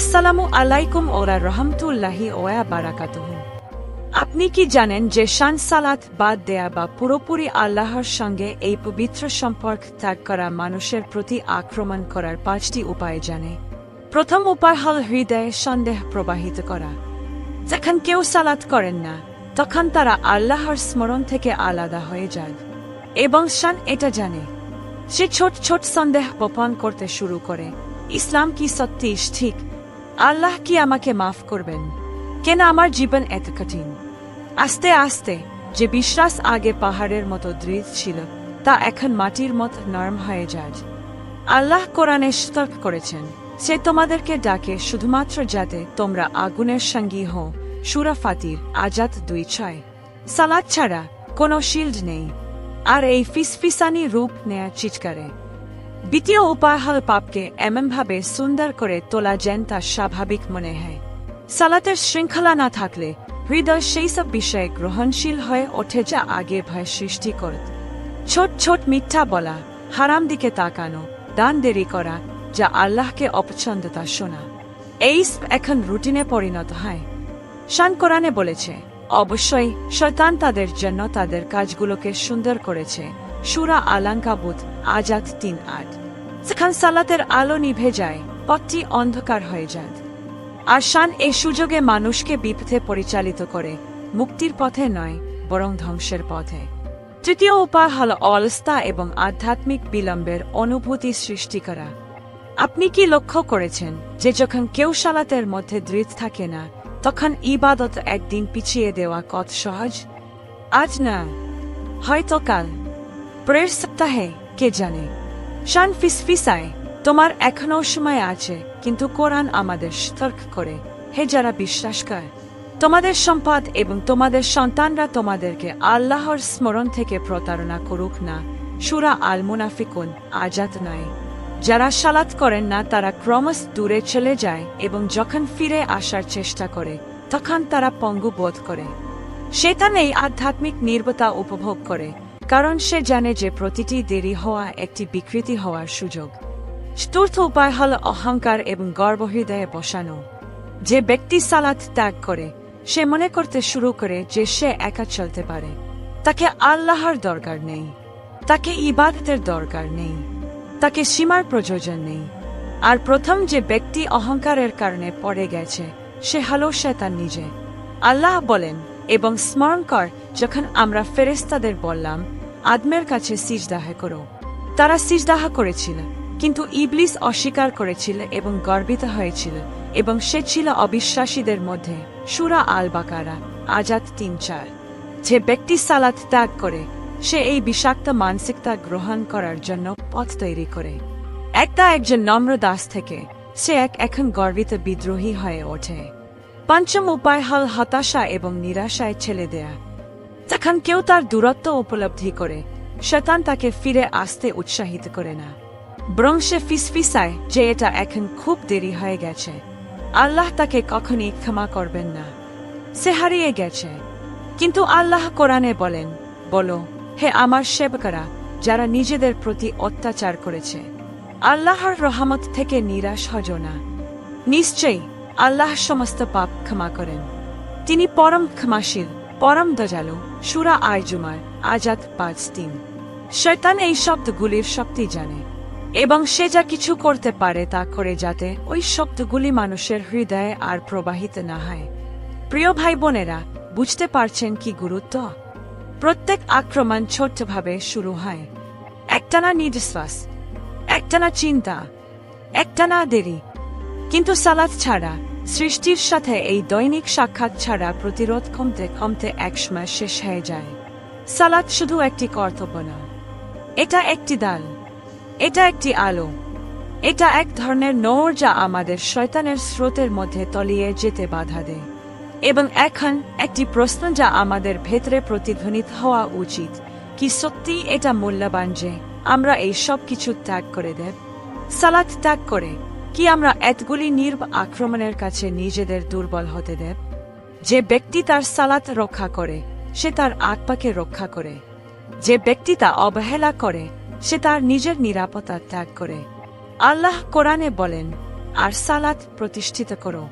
আসসালামু আলাইকুম ওরা রহমতুল্লাহি ওয়া বারাকাতুহ। আপনি কি জানেন যে শান সালাত বাদ দেয়া বা পুরোপুরি আল্লাহর সঙ্গে এই পবিত্র সম্পর্ক ত্যাগ করা মানুষের প্রতি আক্রমণ করার পাঁচটি উপায় জানে। প্রথম উপায় হল হৃদয়ে সন্দেহ প্রবাহিত করা। যখন কেউ সালাত করেন না, তখন তারা আল্লাহর স্মরণ থেকে আলাদা হয়ে যায় এবং শান এটা জানে, সে ছোট ছোট সন্দেহ বপন করতে শুরু করে। ইসলাম কি সত্যি ঠিক আল্লাহ কি আমাকে মাফ করবেন? কেন আমার জীবন এত কঠিন? আস্তে আস্তে যে বিশ্বাস আগে পাহাড়ের মতো দৃঢ় ছিল, তা এখন মাটির মতো নরম হয়ে যায়। আল্লাহ কোরআনে সতর্ক করেছেন, সে তোমাদেরকে ডাকে শুধুমাত্র যাতে তোমরা আগুনের সঙ্গী হও। সুরা ফাতির আজাদ দুই ছয়। সালাদ ছাড়া কোনো শিল্ড নেই, আর এই ফিসফিসানি রূপ নেয়া চিৎকারে। দ্বিতীয় উপায় হল পাপকে এমনভাবে সুন্দর করে তোলা যেন তা স্বাভাবিক মনে হয়। সালাতের শৃঙ্খলা না থাকলে হৃদয় সেই সব বিষয়ে গ্রহণশীল হয়ে ওঠে যা আগে ভয় সৃষ্টি করত ছোট ছোট মিথ্যা বলা, হারাম দিকে তাকানো, দান দেরি করা, যা আল্লাহকে অপছন্দ তা শোনা। এই এখন রুটিনে পরিণত হয়। শান কোরআনে বলেছে, অবশ্যই শয়তান তাদের জন্য তাদের কাজগুলোকে সুন্দর করেছে। সুরা আলাঙ্কাবুত আজাদ তিন আট। সেখান সালাতের আলো নিভে যায়, পথটি অন্ধকার হয়ে যায়। শান এই সুযোগে মানুষকে বিপথে পরিচালিত করে, মুক্তির পথে নয়, বরং ধ্বংসের পথে। তৃতীয় উপায় হল অলস্তা এবং আধ্যাত্মিক বিলম্বের অনুভূতি সৃষ্টি করা। আপনি কি লক্ষ্য করেছেন যে যখন কেউ সালাতের মধ্যে দৃঢ় থাকে না, তখন ইবাদত একদিন পিছিয়ে দেওয়া কত সহজ? আজ না, হয়তো কাল। পরের সপ্তাহে কে জানে? শান ফিসফিসায় তোমার এখনও সময় আছে, কিন্তু কোরআন আমাদের সতর্ক করে। হে যারা বিশ্বাস করে তোমাদের সম্পদ এবং তোমাদের সন্তানরা তোমাদেরকে আল্লাহর স্মরণ থেকে প্রতারণা করুক না। সুরা আল মুনাফিকুন আজাদ নয়। যারা সালাত করেন না, তারা ক্রমশ দূরে চলে যায় এবং যখন ফিরে আসার চেষ্টা করে, তখন তারা পঙ্গু বোধ করে। সেখানে এই আধ্যাত্মিক নির্বতা উপভোগ করে। কারণ সে জানে যে প্রতিটি দেরি হওয়া একটি বিকৃতি হওয়ার সুযোগ। চতুর্থ উপায় হল অহংকার এবং গর্বহৃদয়ে বসানো। যে ব্যক্তি সালাত ত্যাগ করে, সে মনে করতে শুরু করে যে সে একা চলতে পারে। তাকে আল্লাহর দরকার নেই। তাকে ইবাদতের দরকার নেই। তাকে সীমার প্রয়োজন নেই। আর প্রথম যে ব্যক্তি অহংকারের কারণে পড়ে গেছে, সে হলো সে তার নিজে। আল্লাহ বলেন, এবং স্মরণ কর, যখন আমরা ফেরেস্তাদের বললাম আদমের কাছে সিজদাহ করো। তারা সিজদাহ করেছিল, কিন্তু ইবলিস অস্বীকার করেছিল এবং গর্বিত হয়েছিল, এবং সে ছিল অবিশ্বাসীদের মধ্যে। সুরা আল বাকারা আজাদ তিন চার। যে ব্যক্তি সালাত ত্যাগ করে, সে এই বিষাক্ত মানসিকতা গ্রহণ করার জন্য পথ তৈরি করে। একটা একজন নম্র দাস থেকে, সে এক এখন গর্বিত বিদ্রোহী হয়ে ওঠে। পঞ্চম উপায় হল হতাশা এবং নিরাশায় ছেলে দেয়া। তখন কেউ তার দূরত্ব উপলব্ধি করে। শতান তাকে ফিরে আসতে উৎসাহিত করে না। বরং সে ফিসফিসায় যে এটা এখন খুব দেরি হয়ে গেছে। আল্লাহ তাকে কখনই ক্ষমা করবেন না। সে হারিয়ে গেছে। কিন্তু আল্লাহ কোরআনে বলেন, বলো, হে আমার সেবকরা, যারা নিজেদের প্রতি অত্যাচার করেছে, আল্লাহর রহমত থেকে নিরাশ হজ না। নিশ্চয়ই আল্লাহ সমস্ত পাপ ক্ষমা করেন। তিনি পরম ক্ষমাশীল। পরম দজালু সুরা আয়জুমার আজাদ পাঁচ তিন। শৈতান এই শব্দগুলির শক্তি জানে, এবং সে যা কিছু করতে পারে তা করে যাতে ওই শব্দগুলি মানুষের হৃদয়ে আর প্রবাহিত না হয়। প্রিয় ভাই বোনেরা বুঝতে পারছেন কি গুরুত্ব? প্রত্যেক আক্রমণ ছোট্টভাবে শুরু হয়। একটানা নিঃশ্বাস একটানা চিন্তা, একটানা দেরি, কিন্তু সালাদ ছাড়া সৃষ্টির সাথে এই দৈনিক সাক্ষাৎ ছাড়া প্রতিরোধ কমতে কমতে একসময় শেষ হয়ে যায়। সালাদ শুধু একটি কর্তব্য এটা একটি দাল। এটা একটি আলো। এটা এক ধরনের নোর যা আমাদের শয়তানের স্রোতের মধ্যে তলিয়ে যেতে বাধা দেয়। এবং এখন একটি প্রশ্ন যা আমাদের ভেতরে প্রতিধ্বনিত হওয়া উচিত, কি সত্যি এটা মূল্যবান যে আমরা এই সব কিছু ত্যাগ করে দেব? সালাদ ত্যাগ করে কি আমরা এতগুলি নির্ব আক্রমণের কাছে নিজেদের দুর্বল হতে দেব? যে ব্যক্তি তার সালাত রক্ষা করে, সে তার আত্মাকে রক্ষা করে। যে ব্যক্তি তা অবহেলা করে, সে তার নিজের নিরাপত্তা ত্যাগ করে। আল্লাহ কোরআনে বলেন, আর সালাত প্রতিষ্ঠিত করো।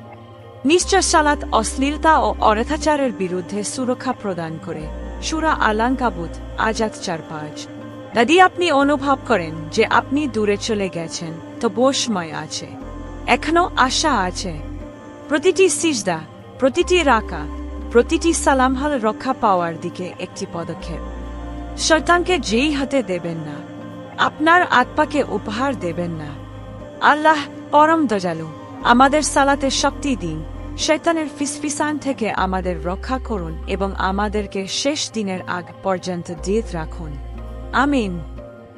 নিশ্চয় সালাত অশ্লীলতা ও অরথাচারের বিরুদ্ধে সুরক্ষা প্রদান করে। সুরা আলাঙ্কাবুত আজাদ চার পাঁচ। যদি আপনি অনুভব করেন যে আপনি দূরে চলে গেছেন, তো সময় আছে। এখনও আশা আছে। প্রতিটি সিজদা, প্রতিটি রাকা প্রতিটি সালাম সালামহাল রক্ষা পাওয়ার দিকে একটি পদক্ষেপ। শয়তানকে যেই হাতে দেবেন না, আপনার আত্মাকে উপহার দেবেন না। আল্লাহ পরম দজালু আমাদের সালাতে শক্তি দিন শৈতানের ফিসফিসান থেকে আমাদের রক্ষা করুন এবং আমাদেরকে শেষ দিনের আগ পর্যন্ত দিয়ে রাখুন। আমিন